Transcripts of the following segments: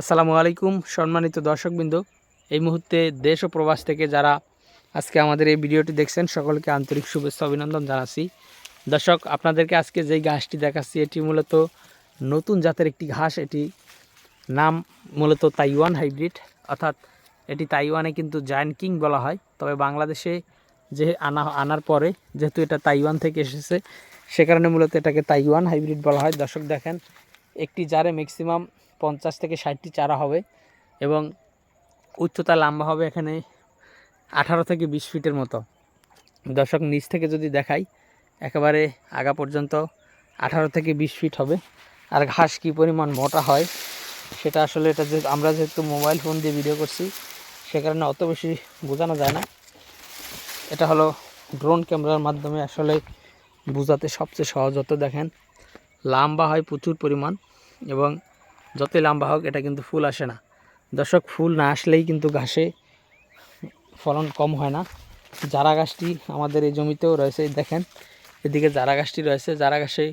আসসালামু আলাইকুম, সম্মানিত দর্শকবৃন্দ। এই মুহূর্তে দেশ ও প্রবাস থেকে যারা আজকে আমাদের এই ভিডিওটি দেখছেন, সকলকে আন্তরিক শুভেচ্ছা অভিনন্দন জানাচ্ছি। দর্শক, আপনাদেরকে আজকে যেই ঘাসটি দেখাচ্ছি, এটি মূলত নতুন জাতের একটি ঘাস। এটি নাম মূলত তাইওয়ান হাইব্রিড, অর্থাৎ এটি তাইওয়ানে কিন্তু জায়ান্ট কিং বলা হয়। তবে বাংলাদেশে যে আনা, আনার পরে যেহেতু এটা তাইওয়ান থেকে এসেছে, সে কারণে মূলত এটাকে তাইওয়ান হাইব্রিড বলা হয়। দর্শক, দেখেন, একটি জারে ম্যাক্সিমাম পঞ্চাশ থেকে ষাটটি চারা হবে এবং উচ্চতা লম্বা হবে এখানে আঠারো থেকে বিশ ফিটের মতো। দর্শক, নিচ থেকে যদি দেখাই, একেবারে আগা পর্যন্ত আঠারো থেকে বিশ ফিট হবে। আর ঘাস কী পরিমাণ মোটা হয়, সেটা আসলে এটা যে আমরা যেহেতু মোবাইল ফোন দিয়ে ভিডিও করছি, সে কারণে অত বেশি বোঝানো যায় না। এটা হলো ড্রোন ক্যামেরার মাধ্যমে আসলে বোঝাতে সবচেয়ে সহজ। হতো দেখেন, লম্বা হয় প্রচুর পরিমাণ এবং যতই লম্বা হোক, এটা কিন্তু ফুল আসে না। দর্শক, ফুল না আসলেই কিন্তু ঘাসে ফলন কম হয় না। জারা গাছটি আমাদের এই জমিতেও রয়েছে, দেখেন, এদিকে জারা গাছটি রয়েছে জারা গাছে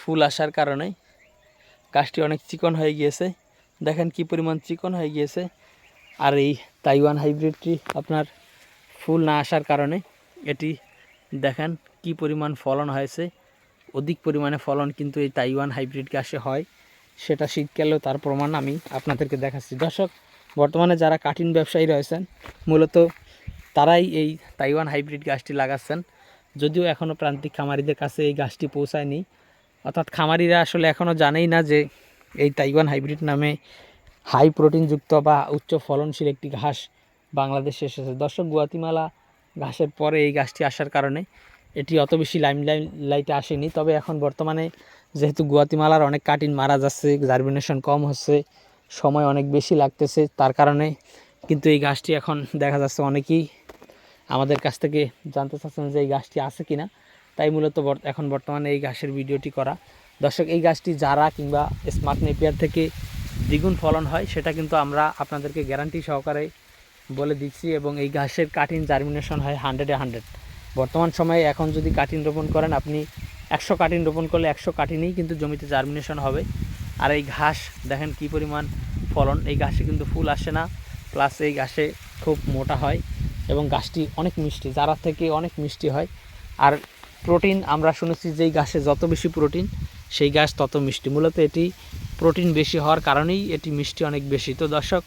ফুল আসার কারণে গাছটি অনেক চিকন হয়ে গিয়েছে। দেখেন কি পরিমাণ চিকন হয়ে গিয়েছে। আর এই তাইওয়ান হাইব্রিডটি আপনার ফুল না আসার কারণে এটি দেখেন কি পরিমাণ ফলন হয়েছে। অধিক পরিমাণে ফলন কিন্তু এই তাইওয়ান হাইব্রিড গাছে হয়। সেটা শীতকালেও তার প্রমাণ আমি আপনাদেরকে দেখাচ্ছি। দর্শক, বর্তমানে যারা কাঠিন ব্যবসায়ী রয়েছেন, মূলত তারাই এই তাইওয়ান হাইব্রিড গাছটি লাগাচ্ছেন। যদিও এখনও প্রান্তিক খামারিদের কাছে এই গাছটি পৌঁছায়নি। অর্থাৎ খামারিরা আসলে এখনও জানেই না যে এই তাইওয়ান হাইব্রিড নামে হাই প্রোটিনযুক্ত বা উচ্চ ফলনশীল একটি ঘাস বাংলাদেশে এসেছে। দর্শক, গুয়াতিমালা ঘাসের পরে এই গাছটি আসার কারণে এটি অত বেশি লাইম লাইটে আসেনি। তবে এখন বর্তমানে যেহেতু গুয়াতিমালার অনেক কাটিন মারা যাচ্ছে, জার্মিনেশন কম হচ্ছে, সময় অনেক বেশি লাগতেছে, তার কারণে কিন্তু এই গাছটি এখন দেখা যাচ্ছে অনেকেই আমাদের কাছ থেকে জানতে চাচ্ছেন যে এই গাছটি আছে কিনা। তাই মূলত এখন বর্তমানে এই গাছের ভিডিওটি করা। দর্শক, এই গাছটি যারা কিংবা স্মার্ট নেপিয়ার থেকে দ্বিগুণ ফলন হয়, সেটা কিন্তু আমরা আপনাদেরকে গ্যারান্টি সহকারে বলে দিচ্ছি এবং এই ঘাসের কাটিন জার্মিনেশন হয় হান্ড্রেডে হান্ড্রেড। বর্তমান সময়ে এখন যদি কাটিন রোপণ করেন, আপনি একশো কাটিন রোপণ করলে একশো কাটিনেই কিন্তু জমিতে জার্মিনেশন হবে। আর এই ঘাস, দেখেন কি পরিমাণ ফলন, এই ঘাসে কিন্তু ফুল আসে না। প্লাস এই ঘাসে খুব মোটা হয় এবং গাছটি অনেক মিষ্টি যারা থেকে অনেক মিষ্টি হয়। আর প্রোটিন আমরা শুনেছি যেই গাছে যত বেশি প্রোটিন সেই গাছ তত মিষ্টি। মূলত এটি প্রোটিন বেশি হওয়ার কারণেই এটি মিষ্টি অনেক বেশি। তো দর্শক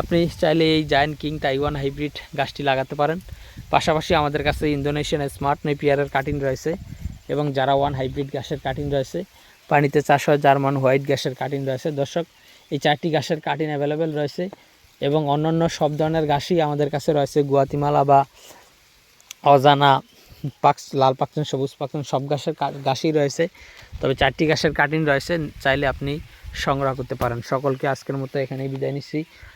আপনি চাইলে এই জায়ান্ট কিং তাইওয়ান হাইব্রিড গাছটি লাগাতে পারেন। পাশাপাশি আমাদের কাছে ইন্দোনেশিয়ান স্মার্ট নেপিয়ারের কাটিং রয়েছে এবং যারা ওয়ান হাইব্রিড গ্যাসের কাটিং রয়েছে, পানিতে চাষ হয় জার্মান হোয়াইট গ্যাসের কাটিং রয়েছে। দর্শক, এই চারটি গাছের কাটিং অ্যাভেলেবেল রয়েছে এবং অন্যান্য সব ধরনের গাছই আমাদের কাছে রয়েছে। গুয়াতিমালা বা অজানা পাক্স লাল পাকচন, সবুজ পাকচন সব গাছের গাছই রয়েছে। তবে চারটি গাছের কাটিং রয়েছে, চাইলে আপনি সংগ্রহ করতে পারেন। সকলকে আজকের মতো এখানেই বিদায় নিচ্ছি।